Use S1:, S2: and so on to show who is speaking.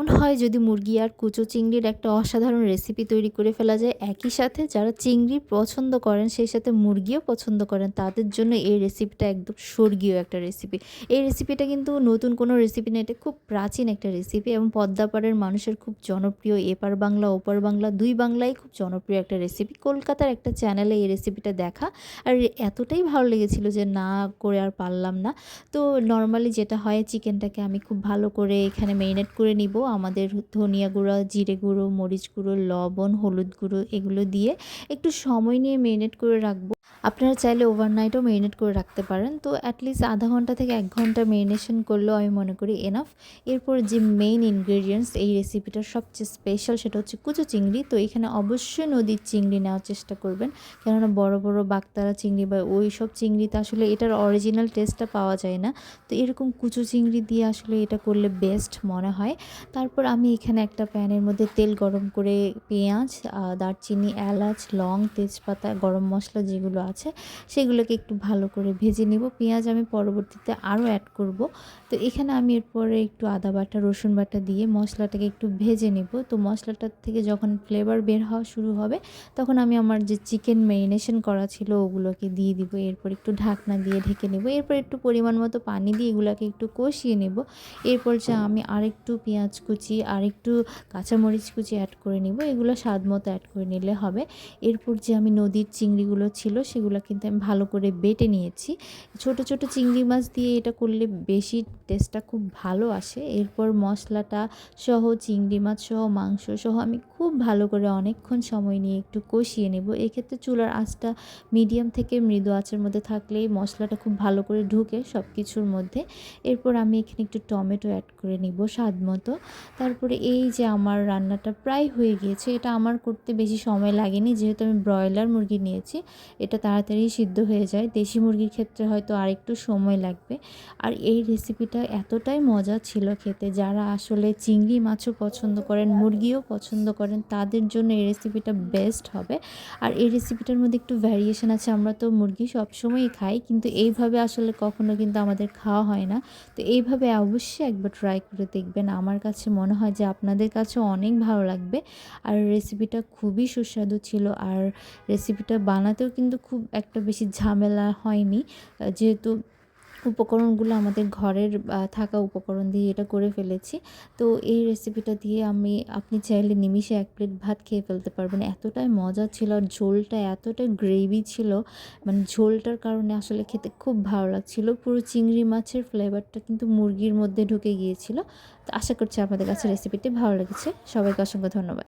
S1: মনে হয় যদি মুরগি আর কুচো চিংড়ির একটা অসাধারণ রেসিপি তৈরি করে ফেলা যায় একই সাথে যারা চিংড়ি পছন্দ করেন সেই সাথে মুরগিও পছন্দ করেন, তাদের জন্য এই রেসিপিটা একদম স্বর্গীয় একটা রেসিপি এই রেসিপিটা কিন্তু নতুন কোনো রেসিপি না, এটা খুব প্রাচীন একটা রেসিপি এবং পদ্মাপাড়ের মানুষের খুব জনপ্রিয়। এপার বাংলা, ওপার বাংলা, দুই বাংলায় খুব জনপ্রিয় একটা রেসিপি কলকাতার একটা চ্যানেলে এই রেসিপিটা দেখা আর এতটাই ভালো লেগেছিল যে না করে আর পারলাম না। তো নর্মালি যেটা হয় চিকেনটাকে আমি খুব ভালো করে এখানে মেরিনেট করে নিব। আমাদের ধনিয়া গুঁড়ো, জিরে গুঁড়ো, মরিচ গুঁড়ো, লবণ, হলুদ গুঁড়ো এগুলো দিয়ে একটু সময় নিয়ে মেরিনেট করে রাখব। আপনারা চাইলে ওভারনাইটও মেরিনেট করে রাখতে পারেন। তো অ্যাটলিস্ট আধা ঘণ্টা থেকে এক ঘণ্টা মেরিনেশন করলেও আমি মনে করি এনাফ এরপর যে মেইন ইনগ্রেডিয়েন্টস এই রেসিপিটার সবচেয়ে স্পেশাল সেটা হচ্ছে কুচো চিংড়ি। তো এখানে অবশ্যই নদীর চিংড়ি নেওয়ার চেষ্টা করবেন। কেননা বড় বড় বাগতারা চিংড়ি বা ওই সব চিংড়িতে আসলে এটার অরিজিনাল টেস্টটা পাওয়া যায় না। তো এরকম কুচো চিংড়ি দিয়ে আসলে এটা করলে বেস্ট মনে হয়। তারপর আমি এখানে একটা প্যানের মধ্যে তেল গরম করে পেঁয়াজ দারচিনি, এলাচ, লং, তেজপাতা, গরম মশলা যেগুলো আছে, সেগুলোকে একটু ভালো করে ভেজে নিব। পেঁয়াজ আমি পরবর্তীতে আরও অ্যাড করব। তো এখানে আমি এরপরে একটু আদা বাটা, রসুন বাটা দিয়ে মশলাটাকে একটু ভেজে নেব। তো মশলাটার থেকে যখন ফ্লেভার বের হওয়া শুরু হবে, তখন আমি আমার যে চিকেন ম্যারিনেশন করা ছিল, ওগুলোকে দিয়ে দিব। এরপর একটু ঢাকনা দিয়ে ঢেকে নেব। এরপর একটু পরিমাণ মতো পানি দিয়ে এগুলোকে একটু কষিয়ে নেব। এরপর যে আমি আরেকটু পেঁয়াজ কুচি আর একটু কাঁচামরিচ কুচি অ্যাড করে নিব। এগুলো স্বাদ মতো অ্যাড করে নিলে হবে। এরপর যে আমি নদীর চিংড়িগুলো ছিল সেগুলো কিন্তু আমি ভালো করে বেটে নিয়েছি। ছোট ছোট চিংড়ি মাছ দিয়ে এটা করলে বেশি টেস্টটা খুব ভালো আসে। এরপর মশলাটা সহ, চিংড়ি মাছ সহ, মাংস সহ আমি খুব ভালো করে অনেকক্ষণ সময় নিয়ে একটু কষিয়ে নেব। এক্ষেত্রে চুলার আঁচটা মিডিয়াম থেকে মৃদু আঁচের মধ্যে থাকলেই মশলাটা খুব ভালো করে ঢুকে সব কিছুর মধ্যে। এরপর আমি এখানে একটু টমেটো অ্যাড করে নিব স্বাদ মতো। তারপরে এই যে আমার রান্নাটা প্রায় হয়ে গিয়েছে, এটা আমার করতে বেশি সময় লাগেনি। যেহেতু আমি ব্রয়লার মুরগি নিয়েছি এটা তাড়াতাড়ি সিদ্ধ হয়ে যায়। দেশি মুরগির ক্ষেত্রে হয়তো আরেকটু সময় লাগবে। আর এই রেসিপিটা এতটাই মজা ছিল খেতে। যারা আসলে চিংড়ি মাছও পছন্দ করেন, মুরগিও পছন্দ করেন, তাদের জন্য এই রেসিপিটা বেস্ট হবে। আর এই রেসিপিটার মধ্যে একটু ভ্যারিয়েশন আছে। আমরা তো মুরগি সবসময়ই খাই, কিন্তু এইভাবে আসলে কখনো কিন্তু আমাদের খাওয়া হয় না। তো এইভাবে অবশ্যই একবার ট্রাই করে দেখবেন। আমার কাছে মনে হয় যে আপনাদের কাছে অনেক ভালো লাগবে। আর রেসিপিটা খুবই সুস্বাদু ছিল। আর রেসিপিটা বানাতেও কিন্তু খুব একটা বেশি ঝামেলা হয়নি। যেহেতু উপকরণগুলো আমাদের ঘরের থাকা উপকরণ দিয়ে এটা করে ফেলেছি। তো এই রেসিপিটা দিয়ে আমি, আপনি চাইলে নিমিষে এক প্লেট ভাত খেয়ে ফেলতে পারবেন। এতটাই মজা ছিল আর ঝোলটা এতটাই গ্রেভি ছিল। মানে ঝোলটার কারণে আসলে খেতে খুব ভালো লাগছিল। পুরো চিংড়ি মাছের ফ্লেভারটা কিন্তু মুরগির মধ্যে ঢুকে গিয়েছিল। তো আশা করছি আপনাদের কাছে রেসিপিটি ভালো লেগেছে। সবাইকে অসংখ্য ধন্যবাদ।